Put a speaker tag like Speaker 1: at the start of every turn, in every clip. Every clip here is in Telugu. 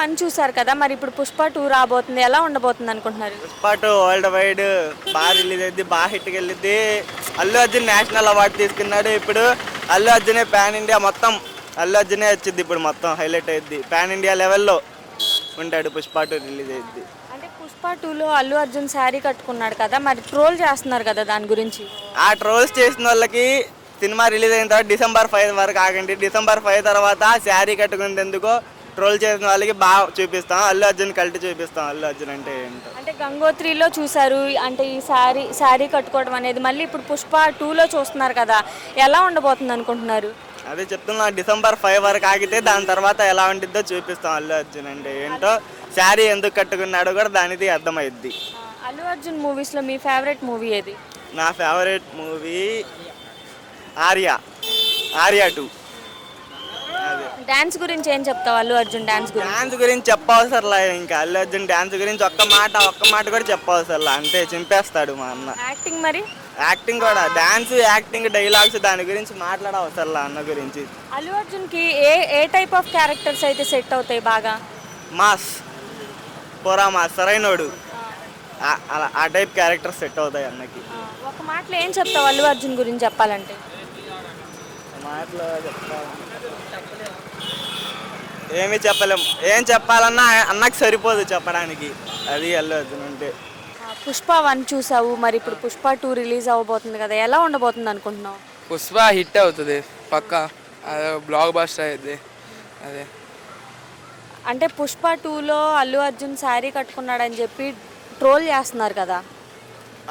Speaker 1: వన్ చూసారు కదా మరి ఇప్పుడు పుష్ప టూ రాబోతుంది ఎలా ఉండబోతుంది అనుకుంటున్నారు?
Speaker 2: పుష్ప టూ వరల్డ్ వైడ్ బాగా రిలీజ్ అయింది బాగా హిట్కి వెళ్ళింది అల్లు అర్జున్ నేషనల్ అవార్డు తీసుకున్నాడు ఇప్పుడు. అల్లు అర్జునే పాన్ ఇండియా మొత్తం అల్లు అర్జునే వచ్చింది ఇప్పుడు మొత్తం హైలైట్ అయ్యింది. పాన్ ఇండియా లెవెల్లో ఉంటాడు పుష్ప టూ రిలీజ్ అయ్యింది
Speaker 1: అంటే పుష్ప టూలో అల్లు అర్జున్ శారీ కట్టుకున్నాడు కదా మరి ట్రోల్ చేస్తున్నారు కదా దాని గురించి?
Speaker 2: ఆ ట్రోల్స్ చేసిన వాళ్ళకి సినిమా రిలీజ్ అయిన తర్వాత డిసెంబర్ ఫైవ్ వరకు ఆగండి. డిసెంబర్ ఫైవ్ తర్వాత శారీ కట్టుకునేందుకు ట్రోల్ చేసిన వాళ్ళకి బాగా చూపిస్తాం. అల్లు అర్జున్ కల్టి చూపిస్తాం. అల్లు అర్జున్ అంటే ఏంటో.
Speaker 1: అంటే గంగోత్రిలో చూసారు అంటే ఈ శారీ శారీ కట్టుకోవడం అనేది మళ్ళీ ఇప్పుడు పుష్ప టూలో చూస్తున్నారు కదా. ఎలా ఉండబోతుంది అనుకుంటున్నారు?
Speaker 2: అదే చెప్తున్నా డిసెంబర్ ఫైవ్ వరకు ఆగితే దాని తర్వాత ఎలా ఉంటుందో చూపిస్తాం. అల్లు అర్జున్ అంటే ఏంటో. శారీ ఎందుకు కట్టుకున్నాడో కూడా దానిది అర్థమైద్ది.
Speaker 1: అల్లు అర్జున్ మూవీస్లో మీ ఫేవరెట్ మూవీ ఏది?
Speaker 2: నా favourite movie Arya. Arya two. అదే
Speaker 1: డ్యాన్స్ గురించి ఏం చెప్తావు అల్లు అర్జున్ డ్యాన్స్ గురించి?
Speaker 2: డ్యాన్స్ గురించి చెప్పవసరలా ఇంకా అల్లు అర్జున్ డ్యాన్స్ గురించి ఒక్క మాట ఒక్క మాట కూడా చెప్పవసరలా అంటే చింపేస్తాడు మా అన్న.
Speaker 1: యాక్టింగ్ మరి?
Speaker 2: యాక్టింగ్ కూడా డ్యాన్స్ యాక్టింగ్ డైలాగ్స్ దాని గురించి మాట్లాడవసరలా అన్న గురించి.
Speaker 1: అల్లు అర్జున్కి ఏ ఏ టైప్ ఆఫ్ క్యారెక్టర్స్ అయితే సెట్ అవుతాయి బాగా?
Speaker 2: మాస్. పోరా మాస్ సరైనోడు. ఆ- అలా ఆ టైప్ క్యారెక్టర్ సెట్ అవుతాయి అన్నకి.
Speaker 1: ఒక మాటలో ఏం చెప్తావు అల్లు అర్జున్ గురించి చెప్పాలంటే?
Speaker 2: మాటలో ఏమీ చెప్పలేం. ఏం చెప్పాలన్నా అన్నకి సరిపోదు చెప్పడానికి. అది అల్లు అర్జున్ అంటే
Speaker 1: పుష్ప వన్ చూసావు మరి ఇప్పుడు పుష్ప టూ రిలీజ్ అవ్వబోతుంది కదా ఎలా ఉండబోతుంది అనుకుంటున్నావు?
Speaker 3: పుష్ప హిట్ అవుతుంది పక్క. అదే బ్లాక్ బస్టర్ అయింది అదే.
Speaker 1: అంటే పుష్ప టూలో అల్లు అర్జున్ శారీ కట్టుకున్నాడని చెప్పి ట్రోల్ చేస్తున్నారు కదా.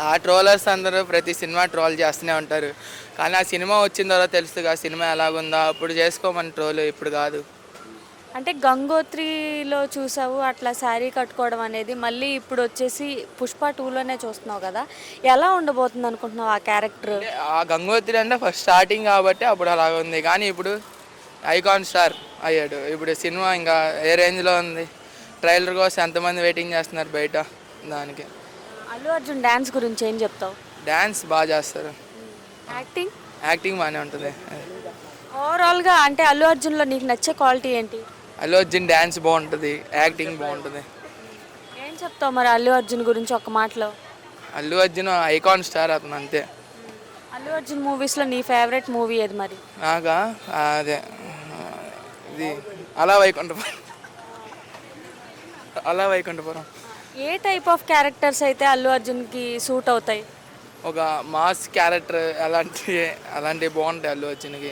Speaker 3: ఆ ట్రోలర్స్ అందరూ ప్రతి సినిమా ట్రోల్ చేస్తూనే ఉంటారు. కానీ ఆ సినిమా వచ్చిన తర్వాత తెలుస్తుంది ఆ సినిమా ఎలాగుందో. అప్పుడు చేసుకోమని ట్రోల్ ఇప్పుడు కాదు.
Speaker 1: అంటే గంగోత్రిలో చూసావు అట్లా శారీ కట్టుకోవడం అనేది మళ్ళీ ఇప్పుడు వచ్చేసి పుష్ప టూలోనే చూస్తున్నావు కదా. ఎలా ఉండబోతుంది అనుకుంటున్నావు ఆ క్యారెక్టర్?
Speaker 3: ఆ గంగోత్రి అంటే ఫస్ట్ స్టార్టింగ్ కాబట్టి అప్పుడు అలాగ ఉంది. కానీ ఇప్పుడు ఐకాన్ స్టార్ అయ్యాడు. ఇప్పుడు సినిమా ఇంకా ఏ రేంజ్లో ఉంది? ట్రైలర్ కోసం ఎంతమంది వెయిటింగ్ చేస్తున్నారు బయట దానికి?
Speaker 1: అల్లు అర్జున్ డ్యాన్స్ గురించి ఏం చెప్తావు?
Speaker 3: డ్యాన్స్ బాగా చేస్తారు.
Speaker 1: యాక్టింగ్?
Speaker 3: యాక్టింగ్ బాగానే ఉంటుంది.
Speaker 1: ఓవరాల్గా అంటే అల్లు అర్జున్లో నీకు నచ్చే క్వాలిటీ ఏంటి?
Speaker 3: అల్లు అర్జున్ డ్యాన్స్ బాగుంటుంది యాక్టింగ్ బాగుంటుంది.
Speaker 1: ఏం చెప్తావు మరి అల్లు అర్జున్ గురించి ఒక మాటలో?
Speaker 3: అల్లు అర్జున్ ఐకాన్ స్టార్ అతను అంతే.
Speaker 1: అల్లు అర్జున్ మూవీస్లో నీ ఫేవరెట్ మూవీ ఏది మరి?
Speaker 3: నాకా? అదే. ఇది అలా వైకుంఠపురం. అలా వైకుంఠపురం.
Speaker 1: ఏ టైప్ ఆఫ్ క్యారెక్టర్స్ అయితే అల్లు అర్జున్కి సూట్ అవుతాయి?
Speaker 3: ఒక మాస్ క్యారెక్టర్ అలాంటి అలాంటివి బాగుంటాయి అల్లు అర్జున్కి.